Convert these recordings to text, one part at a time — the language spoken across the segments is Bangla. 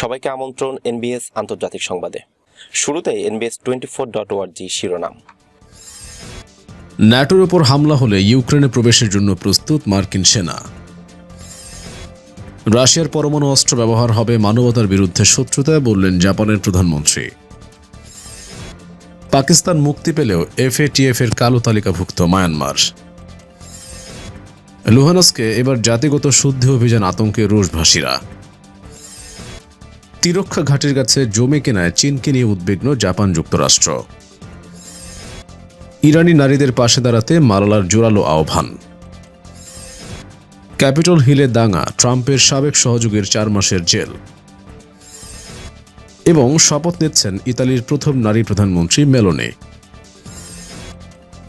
সবাইকে আমন্ত্রণ এনবিএস আন্তর্জাতিক সংবাদে। শুরুতে এনবিএস টোয়েন্টি ফোর ডট ওয়ার্জি শিরোনাম। ন্যাটোর ওপর হামলা হলে ইউক্রেনে প্রবেশের জন্য প্রস্তুত মার্কিন সেনা। রাশিয়ার পরমাণু অস্ত্র ব্যবহার হবে মানবতার বিরুদ্ধে শত্রুতায় বললেন জাপানের প্রধানমন্ত্রী। পাকিস্তান মুক্তি পেলেও এফএটিএফ এর কালো তালিকাভুক্ত মায়ানমার। লুহানস্কে এবার জাতিগত শুদ্ধি অভিযান আতঙ্কে রুশভাষীরা তিরক্ষা ঘাটের কাছে জমে কেনায় চীনকে নিয়ে উদ্বিগ্ন জাপান যুক্তরাষ্ট্র। ইরানি নারীদের পাশে দাঁড়াতে মালালার জোরালো আহ্বান। ক্যাপিটল হিলে দাঙ্গা ট্রাম্পের সাবেক সহযোগীর চার মাসের জেল। এবং শপথ নিচ্ছেন ইতালির প্রথম নারী প্রধানমন্ত্রী মেলোনে।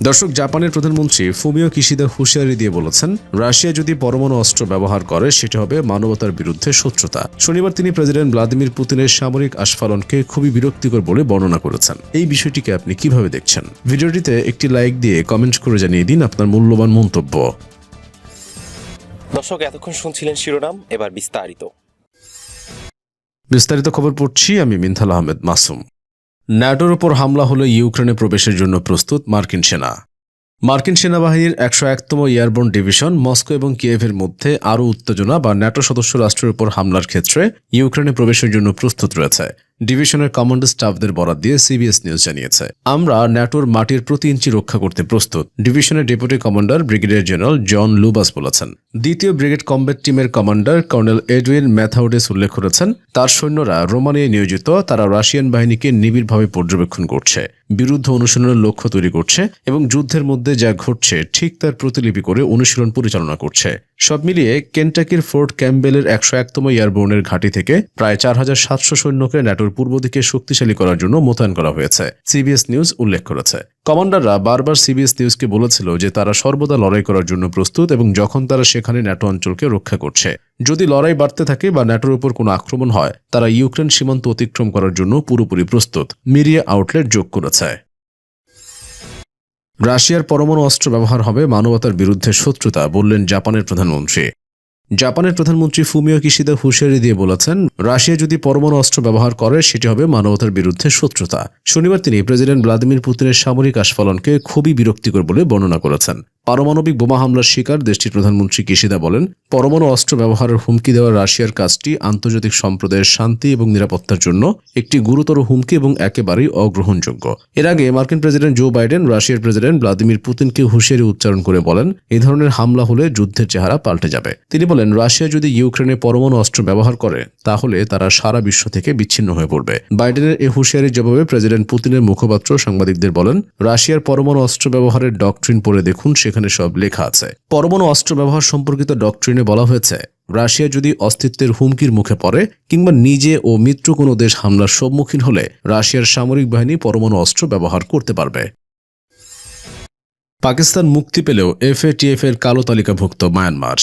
দর্শক জাপানের প্রধানমন্ত্রী ফুমিও কিশিদা হুঁশিয়ারি দিয়ে বলেছেন রাশিয়া যদি পরমাণু অস্ত্র ব্যবহার করে সেটা হবে মানবতার বিরুদ্ধে শত্রুতা। শনিবার তিনি প্রেসিডেন্ট ভ্লাদিমির পুতিনের সামরিক আস্ফালনকে খুবই বিরক্তিকর বলে বর্ণনা করেছেন। এই বিষয়টিকে আপনি কীভাবে দেখছেন? ভিডিওটিতে একটি লাইক দিয়ে কমেন্ট করে জানিয়ে দিন আপনার মূল্যবান মন্তব্য। দর্শক এতক্ষণ শুনছিলেন শিরোনাম এবার বিস্তারিত। বিস্তারিত খবর পড়ছি আমি মিনথাল আহমেদ মাসুম। ন্যাটোর ওপর হামলা হলে ইউক্রেনে প্রবেশের জন্য প্রস্তুত মার্কিন সেনা। মার্কিন সেনাবাহিনীর একশো একতম এয়ারবোর্ন ডিভিশন মস্কো এবং কিয়েভের মধ্যে আরও উত্তেজনা বা ন্যাটো সদস্য রাষ্ট্রের উপর হামলার ক্ষেত্রে ইউক্রেনে প্রবেশের জন্য প্রস্তুত রয়েছে। ডিভিশনের কমান্ডার স্টাফদের বরাদ দিয়ে সিবিএস নিউজ জানিয়েছে। আমরা ন্যাটোর মাটির প্রতি ইঞ্চি রক্ষা করতে প্রস্তুত, ডিভিশনের deputy commander brigadier general John Lubas বলেছেন। দ্বিতীয় ব্রিগেড কমব্যাট টিমের কমান্ডার কর্নেল এডউইন ম্যাথাউডেস উল্লেখ করেছেন, তার সৈন্যরা রোমানিয়ায় নিয়োজিত, তারা রাশিয়ান বাহিনীকে নিবিড়ভাবে পর্যবেক্ষণ করছে, বিরুদ্ধ অনুশীলনের লক্ষ্য তৈরি করছে এবং যুদ্ধের মধ্যে যা ঘটছে ঠিক তার প্রতিলিপি করে অনুশীলন পরিচালনা করছে। সব মিলিয়ে কেন্টাকির ফোর্ট ক্যাম্বেলের একশো একতম এয়ারবোর্নের ঘাঁটি থেকে প্রায় চার হাজার সাতশো সৈন্যকে ন্যাটোর পূর্ব দিকে শক্তিশালী করার জন্য মোতায়েন করা হয়েছে, সিবিএস নিউজ উল্লেখ করেছে। কমান্ডাররা বারবার সিবিএস নিউজকে বলেছিল যে তারা সর্বদা লড়াই করার জন্য প্রস্তুত এবং যখন তারা সেখানে ন্যাটো অঞ্চলকে রক্ষা করছে। যদি লড়াই বাড়তে থাকে বা ন্যাটোর উপর কোনো আক্রমণ হয়, তারা ইউক্রেন সীমান্ত অতিক্রম করার জন্য পুরোপুরি প্রস্তুত, মিডিয়া আউটলেট যোগ করেছে। রাশিয়ার পরমাণু অস্ত্র ব্যবহার হবে মানবতার বিরুদ্ধে শত্রুতা, বললেন জাপানের প্রধানমন্ত্রী। জাপানের প্রধানমন্ত্রী ফুমিও কিশিদা হুঁশিয়ারি দিয়ে বলেছেন, রাশিয়া যদি পরমাণু অস্ত্র ব্যবহার করে, সেটি হবে মানবতার বিরুদ্ধে শত্রুতা। শনিবার তিনি প্রেসিডেন্ট ভ্লাদিমির পুতিনের সামরিক আস্ফালনকে খুবই বিরক্তিকর বলে বর্ণনা করেছেন। পারমাণবিক বোমা হামলার শিকার দেশটির প্রধানমন্ত্রী কিশিদা বলেন, পরমাণু অস্ত্র ব্যবহারের হুমকি দেওয়া রাশিয়ার কাজটি আন্তর্জাতিক সম্প্রদায়ের শান্তি এবং নিরাপত্তার জন্য একটি গুরুতর হুমকি এবং একেবারেই অগ্রহণযোগ্য। এর আগে মার্কিন প্রেসিডেন্ট জো বাইডেন রাশিয়ার প্রেসিডেন্ট ভ্লাদিমির পুতিনকে হুঁশিয়ারি উচ্চারণ করে বলেন, এ ধরনের হামলা হলে যুদ্ধের চেহারা পাল্টে যাবে। তিনি বলেন, রাশিয়া যদি ইউক্রেনে পরমাণু অস্ত্র ব্যবহার করে, তাহলে তারা সারা বিশ্ব থেকে বিচ্ছিন্ন হয়ে পড়বে। বাইডেনের এই হুঁশিয়ারির জবাবে প্রেসিডেন্ট পুতিনের মুখপাত্র সাংবাদিকদের বলেন, রাশিয়ার পরমাণু অস্ত্র ব্যবহারের ডকট্রিন পড়ে দেখুন, সেখানে সব লেখা আছে। পরমাণু অস্ত্র ব্যবহার সম্পর্কিত ডকট্রিনে বলা হয়েছে, রাশিয়া যদি অস্তিত্বের হুমকির মুখে পড়ে, কিংবা নিজে ও মিত্র কোনো দেশ হামলার সম্মুখীন হলে, রাশিয়ার সামরিক বাহিনী পরমাণু অস্ত্র ব্যবহার করতে পারবে। পাকিস্তান মুক্তি পেলেও এফএটিএফ এর কালো তালিকাভুক্ত মায়ানমার।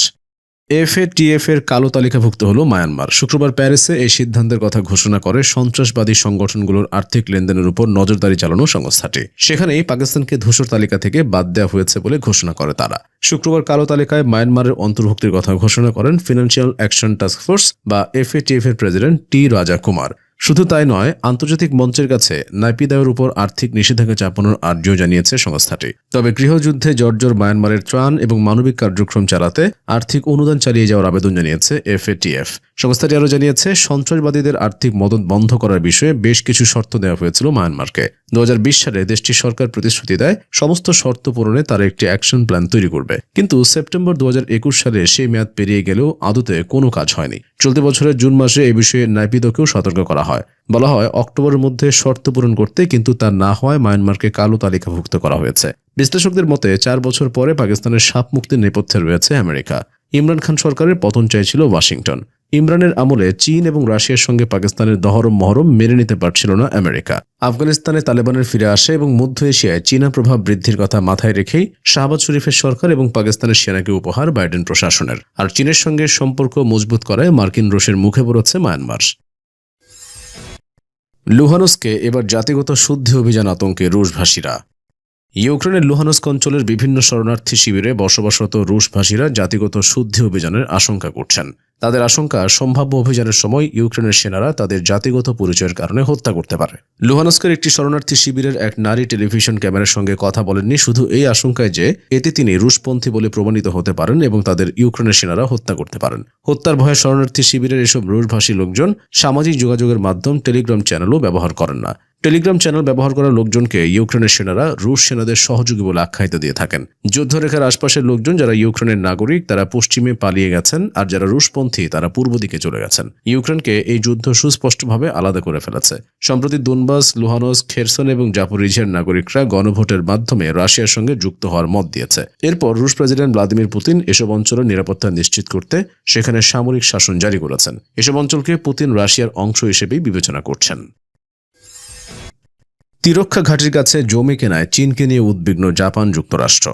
এফএটিএফ এর কালো তালিকাভুক্ত হল মায়ানমার। শুক্রবার প্যারিসে এই সিদ্ধান্তের কথা ঘোষণা করে সন্ত্রাসবাদী সংগঠনগুলোর আর্থিক লেনদেনের উপর নজরদারি চালানো সংস্থাটি। সেখানেই পাকিস্তানকে ধূসর তালিকা থেকে বাদ দেওয়া হয়েছে বলে ঘোষণা করে তারা। শুক্রবার কালো তালিকায় মায়ানমারের অন্তর্ভুক্তির কথা ঘোষণা করেন ফিনান্সিয়াল অ্যাকশন টাস্ক ফোর্স বা এফএটিএফ এর প্রেসিডেন্ট টি রাজা কুমার শুধু তাই নয়, আন্তর্জাতিক মঞ্চের কাছে নাইপিদায়ের উপর আর্থিক নিষেধাজ্ঞা চাপানোর আর্জিও জানিয়েছে সংস্থাটি। তবে গৃহযুদ্ধে জর্জর, মায়ানমারের ত্রাণ এবং মানবিক কার্যক্রম চালাতে আর্থিক অনুদান চালিয়ে যাওয়ার আবেদন জানিয়েছে এফএটিএফ। সংস্থাটি আরও জানিয়েছে, সন্ত্রাসবাদীদের আর্থিক মদত বন্ধ করার বিষয়ে বেশ কিছু শর্ত দেওয়া হয়েছিল মায়ানমারকে। দু হাজার বিশ সালে দেশটির সরকার প্রতিশ্রুতি দেয়, সমস্ত শর্ত পূরণে তারা একটি অ্যাকশন প্ল্যান তৈরি করবে। কিন্তু সেপ্টেম্বর দু হাজার একুশ সালে সেই মেয়াদ পেরিয়ে গেলেও আদতে কোনো কাজ হয়নি। চলতি বছরের জুন মাসে এ বিষয়ে নাইপিদকেও সতর্ক করা হয়। বলা হয়, অক্টোবরের মধ্যে শর্ত পূরণ করতে কিন্তু তা না হওয়ায় মায়ানমারকে কালো তালিকাভুক্ত করা হয়েছে। বিশ্লেষকদের মতে, চার বছর পরে পাকিস্তানের সাপ মুক্তির নেপথ্যে রয়েছে আমেরিকা। ইমরান খান সরকারের পতন চাইছিল ওয়াশিংটন। ইমরানের আমলে চীন এবং রাশিয়ার সঙ্গে পাকিস্তানের দহরম মহরম মেনে নিতে পারছিল না আমেরিকা। আফগানিস্তানে তালেবানের ফিরে আসে এবং মধ্য এশিয়ায় চীনা প্রভাব বৃদ্ধির কথা মাথায় রেখেই শাহবাজ শরীফের সরকার এবং পাকিস্তানের সেনাকে উপহার বাইডেন প্রশাসনের। আর চীনের সঙ্গে সম্পর্ক মজবুত করায় মার্কিন রোষের মুখে পড়েছে মায়ানমার। লুহানস্কে এবার জাতিগত শুদ্ধি অভিযান আতঙ্কে রুশভাষীরা। ইউক্রেনের লুহানস্ক অঞ্চলের বিভিন্ন শরণার্থী শিবিরে বসবাসরত রুশভাষীরা জাতিগত শুদ্ধি অভিযানের আশঙ্কা করছেন। তাদের আশঙ্কা, সম্ভাব্য অভিযানের সময় ইউক্রেনের সেনারা তাদের জাতিগত পরিচয়ের কারণে হত্যা করতে পারে। লুহানস্কের একটি শরণার্থী শিবিরের এক নারী টেলিভিশন ক্যামেরার সঙ্গে কথা বলেননি, শুধু এই আশঙ্কায় যে এতে তিনি রুশপন্থী বলে প্রমাণিত হতে পারেন এবং তাদের ইউক্রেনের সেনারা হত্যা করতে পারেন। হত্যার ভয়ে শরণার্থী শিবিরের এসব রুশভাষী লোকজন সামাজিক যোগাযোগের মাধ্যম টেলিগ্রাম চ্যানেলও ব্যবহার করেন না। টেলিগ্রাম চ্যানেল ব্যবহার করা লোকজনকে ইউক্রেনের সেনারা রুশ সেনাদের সহযোগী বলে আখ্যায়িত দিয়ে থাকেন। যুদ্ধরেখার আশপাশের লোকজন যারা ইউক্রেনের নাগরিক, তারা পশ্চিমে পালিয়ে গেছেন আর যারা রুশপন্থী, তারা পূর্ব দিকে চলে গেছেন। ইউক্রেনকে এই যুদ্ধ সুস্পষ্টভাবে আলাদা করে ফেলেছে। সম্প্রতি দুনবাস লুহানস খেরসন এবং জাপোরিঝের নাগরিকরা গণভোটের মাধ্যমে রাশিয়ার সঙ্গে যুক্ত হওয়ার মত দিয়েছে। এরপর রুশ প্রেসিডেন্ট ভ্লাদিমির পুতিন এসব অঞ্চলের নিরাপত্তা নিশ্চিত করতে সেখানে সামরিক শাসন জারি করেছেন। এসব অঞ্চলকে পুতিন রাশিয়ার অংশ হিসেবেই বিবেচনা করছেন। তিরক্ষা ঘাটির কাছে জমি কেনায় চীনকে নিয়ে উদ্বিগ্ন জাপান যুক্তরাষ্ট্র।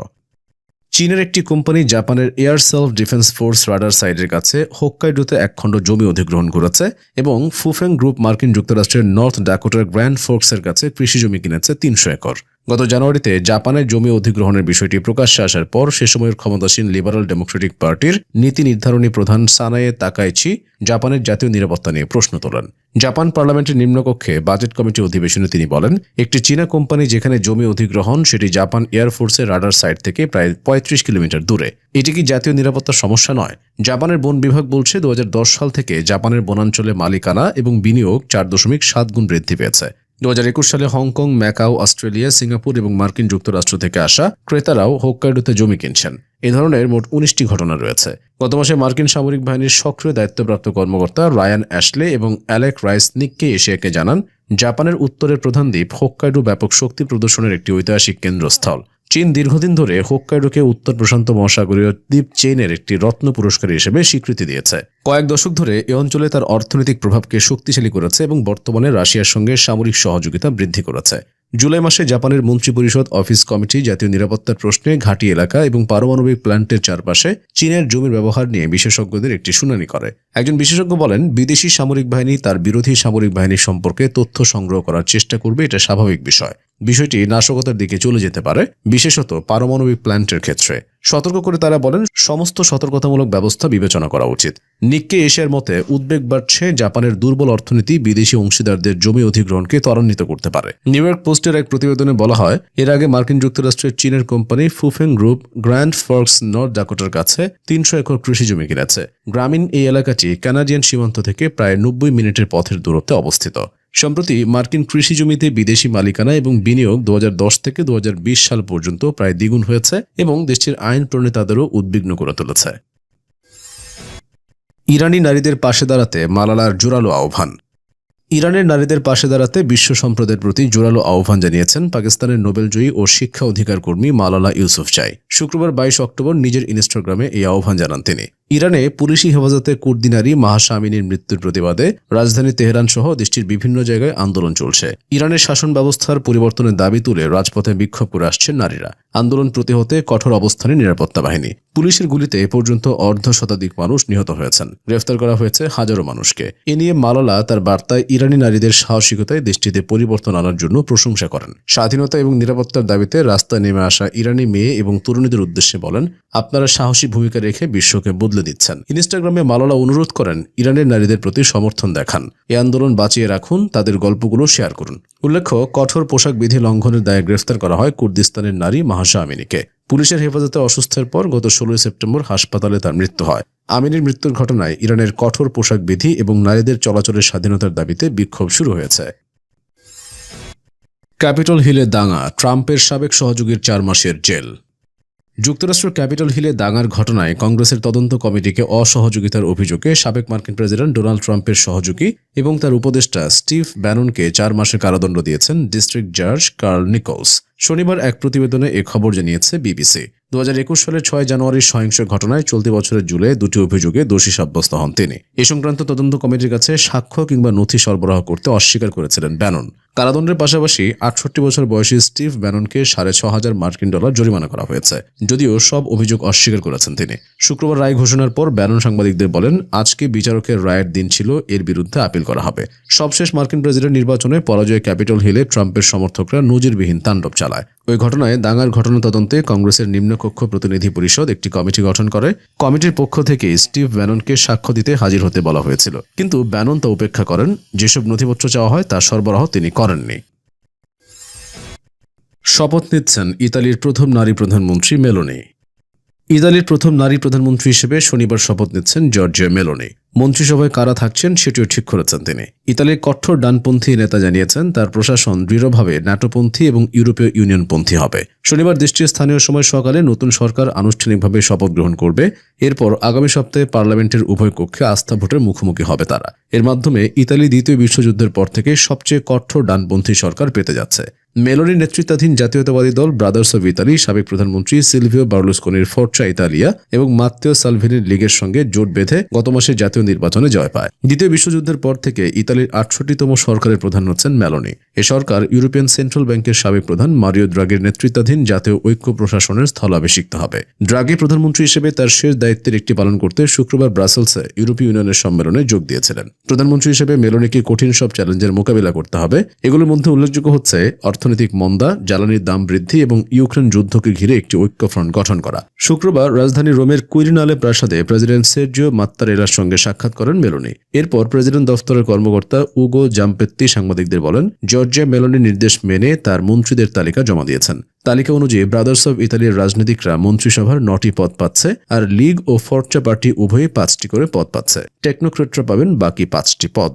চীনের একটি কোম্পানি জাপানের air self defence force radar সাইডের কাছে হোক্কাইডোতে একখণ্ড জমি অধিগ্রহণ করেছে এবং ফুফেং গ্রুপ মার্কিন যুক্তরাষ্ট্রের নর্থ ডাকোটার গ্র্যান্ড ফোর্কসের কাছে কৃষি জমি কিনেছে তিনশো একর। গত জানুয়ারিতে জাপানের জমি অধিগ্রহণের বিষয়টি প্রকাশ্যে আসার পর সে সময়ের ক্ষমতাসীন লিবারাল ডেমোক্রেটিক পার্টির নীতি নির্ধারণী প্রধান সানায়ে তাকাইছি জাপানের জাতীয় নিরাপত্তা নিয়ে প্রশ্ন তোলেন। জাপান পার্লামেন্টের নিম্নকক্ষে বাজেট কমিটি অধিবেশনে তিনি বলেন, একটি চীনা কোম্পানি যেখানে জমি অধিগ্রহণ, সেটি জাপান এয়ারফোর্সের রাডার সাইট থেকে প্রায় পঁয়ত্রিশ কিলোমিটার দূরে। এটি কি জাতীয় নিরাপত্তার সমস্যা নয়? জাপানের বন বিভাগ বলছে, দু হাজার দশ সাল থেকে জাপানের বনাঞ্চলে মালিকানা এবং বিনিয়োগ চার দশমিক সাত গুণ বৃদ্ধি পেয়েছে। দু হাজার একুশ সালে হংকং, ম্যাকাও, অস্ট্রেলিয়া, সিঙ্গাপুর এবং মার্কিন যুক্তরাষ্ট্র থেকে আসা ক্রেতারাও হোক্কাইডোতে জমি কিনছেন। এ ধরনের মোট উনিশটি ঘটনা রয়েছে। গত মাসে মার্কিন সামরিক বাহিনীর সক্রিয় দায়িত্বপ্রাপ্ত কর্মকর্তা রায়ান অ্যাশলে এবং অ্যালেক রাইস নিককে এশিয়াকে জানান, জাপানের উত্তরের প্রধান দ্বীপ হোক্কাইডো ব্যাপক শক্তি প্রদর্শনের একটি ঐতিহাসিক কেন্দ্রস্থল। চীন দীর্ঘদিন ধরে হোক্কাইডোকে উত্তর প্রশান্ত মহাসাগরীয় দ্বীপ চেইনের একটি রত্ন পুরস্কার হিসেবে স্বীকৃতি দিয়েছে। কয়েক দশক ধরে এ অঞ্চলে তার অর্থনৈতিক প্রভাবকে শক্তিশালী করেছে এবং বর্তমানে রাশিয়ার সঙ্গে সামরিক সহযোগিতা বৃদ্ধি করেছে। জুলাই মাসে জাপানের মন্ত্রিপরিষদ অফিস কমিটি জাতীয় নিরাপত্তার প্রশ্নে ঘাঁটি এলাকা এবং পারমাণবিক প্ল্যান্টের চারপাশে চীনের জমির ব্যবহার নিয়ে বিশেষজ্ঞদের একটি শুনানি করে। একজন বিশেষজ্ঞ বলেন, বিদেশি সামরিক বাহিনী তার বিরোধী সামরিক বাহিনী সম্পর্কে তথ্য সংগ্রহ করার চেষ্টা করবে এটা স্বাভাবিক বিষয়। বিষয়টি নাশকতার দিকে চলে যেতে পারে, বিশেষত পারমাণবিক প্ল্যান্টের ক্ষেত্রে। সতর্ক করে তারা বলেন, সমস্ত সতর্কতামূলক ব্যবস্থা বিবেচনা করা উচিত। নিক্কে এশিয়ার মতে উদ্বেগ বাড়ছে, জাপানের দুর্বল অর্থনীতি বিদেশি অংশীদারদের জমি অধিগ্রহণকে ত্বরান্বিত করতে পারে। নিউ ইয়র্ক পোস্টের এক প্রতিবেদনে বলা হয়, এর আগে মার্কিন যুক্তরাষ্ট্রের চীনের company Fufeng group Grand Forks North ডাকোটার কাছে তিনশো একর কৃষি জমি কিনেছে। গ্রামীণ এই এলাকাটি কানাডিয়ান সীমান্ত থেকে প্রায় নব্বই মিনিটের পথের দূরত্বে অবস্থিত। সম্প্রতি মার্কিন কৃষি জমিতে বিদেশি মালিকানা এবং বিনিয়োগ দু হাজার দশ থেকে দু হাজার বিশ সাল পর্যন্ত প্রায় দ্বিগুণ হয়েছে এবং দেশটির আইন প্রণেতাদেরও উদ্বিগ্ন করে তুলেছে। ইরানি নারীদের পাশে দাঁড়াতে মালালার জোরালো আহ্বান। ইরানের নারীদের পাশে দাঁড়াতে বিশ্ব সম্প্রদায়ের প্রতি জোরালো আহ্বান জানিয়েছেন পাকিস্তানের নোবেলজয়ী ও শিক্ষা অধিকার কর্মী মালালা ইউসুফ ইউসুফজাই শুক্রবার বাইশ অক্টোবর নিজের ইনস্টাগ্রামে এই আহ্বান জানান তিনি। ইরানে পুলিশি হেফাজতে কুর্দি নারী মাহাসামিনীর মৃত্যুর প্রতিবাদে রাজধানী তেহরান সহ দেশটির বিভিন্ন জায়গায় আন্দোলন চলছে। ইরানের শাসন ব্যবস্থার পরিবর্তনের দাবি তুলে রাজপথে বিক্ষোভ করে আসছেন নারীরা। আন্দোলন প্রতিহতে কঠোর অবস্থানে নিরাপত্তা বাহিনী। পুলিশের গুলিতে এ পর্যন্ত অর্ধ শতাধিক মানুষ নিহত হয়েছেন। গ্রেফতার করা হয়েছে হাজারো মানুষকে। এ নিয়ে মালালা তার বার্তায় ইরানি নারীদের সাহসিকতায় দেশটিতে পরিবর্তন আনার জন্য প্রশংসা করেন। স্বাধীনতা এবং নিরাপত্তার দাবিতে রাস্তায় নেমে আসা ইরানি মেয়ে এবং তরুণীদের উদ্দেশ্যে বলেন, আপনারা সাহসী ভূমিকা রেখে বিশ্বকে বদলে দিচ্ছেন। ইনস্টাগ্রামে মালালা অনুরোধ করেন, ইরানের নারীদের প্রতি সমর্থন দেখান। এই আন্দোলন বাঁচিয়ে রাখুন, তাদের গল্পগুলো শেয়ার করুন। উল্লেখ্য, কঠোর পোশাক বিধি লঙ্ঘনের দায়ে গ্রেফতার করা হয় কুর্দিস্তানের নারী মাহাসা আমিনীকে। পুলিশের হেফাজতে অসুস্থের পর গত ষোলোই সেপ্টেম্বর হাসপাতালে তার মৃত্যু হয়। আমিনীর মৃত্যুর ঘটনায় ইরানের কঠোর পোশাক বিধি এবং নারীদের চলাচলের স্বাধীনতার দাবিতে বিক্ষোভ শুরু হয়েছে। ক্যাপিটল হিলে দাঙ্গা, ট্রাম্পের সাবেক সহযোগীর চার মাসের জেল। যুক্তরাষ্ট্র ক্যাপিটল হিলে দাঙ্গার ঘটনায় কংগ্রেসের তদন্ত কমিটিকে অসহযোগিতার অভিযোগে সাবেক মার্কিন প্রেসিডেন্ট ডোনাল্ড ট্রাম্পের সহযোগী এবং তার উপদেষ্টা স্টিভ ব্যাননকে চার মাসের কারাদণ্ড দিয়েছেন ডিস্ট্রিক্ট জাজ কার্ল নিকোলস। শনিবার এক প্রতিবেদনে এ খবর জানিয়েছে বিবিসি। দু হাজার একুশ সালের ছয় জানুয়ারির সহিংস ঘটনায় চলতি বছরের জুলাই দুটি অভিযোগে দোষী সাব্যস্ত হন তিনি। এ সংক্রান্ত তদন্ত কমিটির কাছে সাক্ষ্য কিংবা নথি সরবরাহ করতে অস্বীকার করেছিলেন ব্যানন। কারাদণ্ডের পাশাপাশি আটষট্টি বছর বয়সী স্টিভ ব্যাননকে সাড়ে ছ হাজার মার্কিন ডলার জরিমানা করা হয়েছে। যদিও সব অভিযোগ অস্বীকার করেছেন তিনি। শুক্রবার রায় ঘোষণার পর ব্যানন সাংবাদিকদের বলেন, আজকে বিচারকের রায়ের দিন ছিল, এর বিরুদ্ধে আপিল করা হবে। সবশেষ মার্কিন প্রেসিডেন্ট নির্বাচনে পরাজয় ক্যাপিটল হিলে ট্রাম্পের সমর্থকরা নজিরবিহীন তাণ্ডব চালায়। ওই ঘটনায় দাঙ্গার ঘটনা তদন্তে কংগ্রেসের নিম্নকক্ষ প্রতিনিধি পরিষদ একটি কমিটি গঠন করে। কমিটির পক্ষ থেকে স্টিভ ব্যাননকে সাক্ষ্য দিতে হাজির হতে বলা হয়েছিল। কিন্তু ব্যানন তা উপেক্ষা করেন, যেসব নথিপত্র চাওয়া হয় তা সরবরাহ তিনি করেননি। শপথ নিচ্ছেন ইতালির প্রথম নারী প্রধানমন্ত্রী মেলোনি। ইতালির প্রথম নারী প্রধানমন্ত্রী হিসেবে শনিবার শপথ নিচ্ছেন জর্জিয়া মেলোনি। মন্ত্রিসভায় কারা থাকছেন সেটিও ঠিক করেছেন তিনি। ইতালির কঠোর ডানপন্থী নেতা জানিয়েছেন, তার প্রশাসন দৃঢ়ভাবে ন্যাটোপন্থী এবং ইউরোপীয় ইউনিয়নপন্থী হবে। শনিবার দেশটির স্থানীয় সময় সকালে নতুন সরকার আনুষ্ঠানিকভাবে শপথ গ্রহণ করবে। এরপর আগামী সপ্তাহে পার্লামেন্টের উভয় কক্ষে আস্থা ভোটের মুখোমুখি হবে তারা। এর মাধ্যমে ইতালি দ্বিতীয় বিশ্বযুদ্ধের পর থেকে সবচেয়ে কঠোর ডানপন্থী সরকার পেতে যাচ্ছে। মেলোনির নেতৃত্বাধীন জাতীয়তাবাদী দল ব্রাদার্স অব ইতালি সাবেক প্রধানমন্ত্রী সিলভিও বার্লুসকোনির ফোর্চা ইতালিয়া এবং মাত্তেও সালভিনির লীগের সঙ্গে জোট বেঁধে গত মাসে জাতীয় নির্বাচনে জয় পায়। দ্বিতীয় বিশ্বযুদ্ধের পর থেকে ইতালির আটষট্টিতম সরকারের প্রধান হচ্ছেন মেলোনি এ সরকার ইউরোপিয়ান সেন্ট্রাল ব্যাংকের সাবেক প্রধান মারিও দ্রাগির নেতৃত্বাধীন জাতীয় ঐক্য প্রশাসনের স্থলাভিষিক্ত হবে। ড্রাগি প্রধানমন্ত্রী হিসেবে তার শেষ দায়িত্বের একটি পালন করতে শুক্রবার ব্রাসেলসে ইউরোপীয় ইউনিয়নের সম্মেলনে যোগ দিয়েছিলেন। প্রধানমন্ত্রী হিসেবে মেলোনিকে কঠিন সব চ্যালেঞ্জের মোকাবিলা করতে হবে। এগুলোর মধ্যে উল্লেখযোগ্য হচ্ছে অর্থনৈতিক মন্দা, জ্বালানির দাম বৃদ্ধি এবং ইউক্রেন যুদ্ধকে ঘিরে একটি ঐক্যফ্রন্ট গঠন করা। শুক্রবার রাজধানী রোমের কুইরিনালে প্রাসাদে প্রেসিডেন্ট সের্জিও মাত্তারেলার সঙ্গে সাক্ষাৎ করেন মেলোনি। এরপর প্রেসিডেন্ট দফতরের কর্মকর্তা উগো জাম্পেত্তি সাংবাদিকদের বলেন, জর্জিয়া মেলোনির নির্দেশ মেনে তার মন্ত্রীদের তালিকা জমা দিয়েছেন। তালিকা অনুযায়ী ব্রাদার্স অব ইতালির রাজনীতিকরা মন্ত্রিসভার নটি পদ পাচ্ছে আর লীগ ও ফর্চা পার্টি উভয়ই পাঁচটি করে পদ পাচ্ছে। টেকনোক্রেটরা পাবেন বাকি পাঁচটি পদ।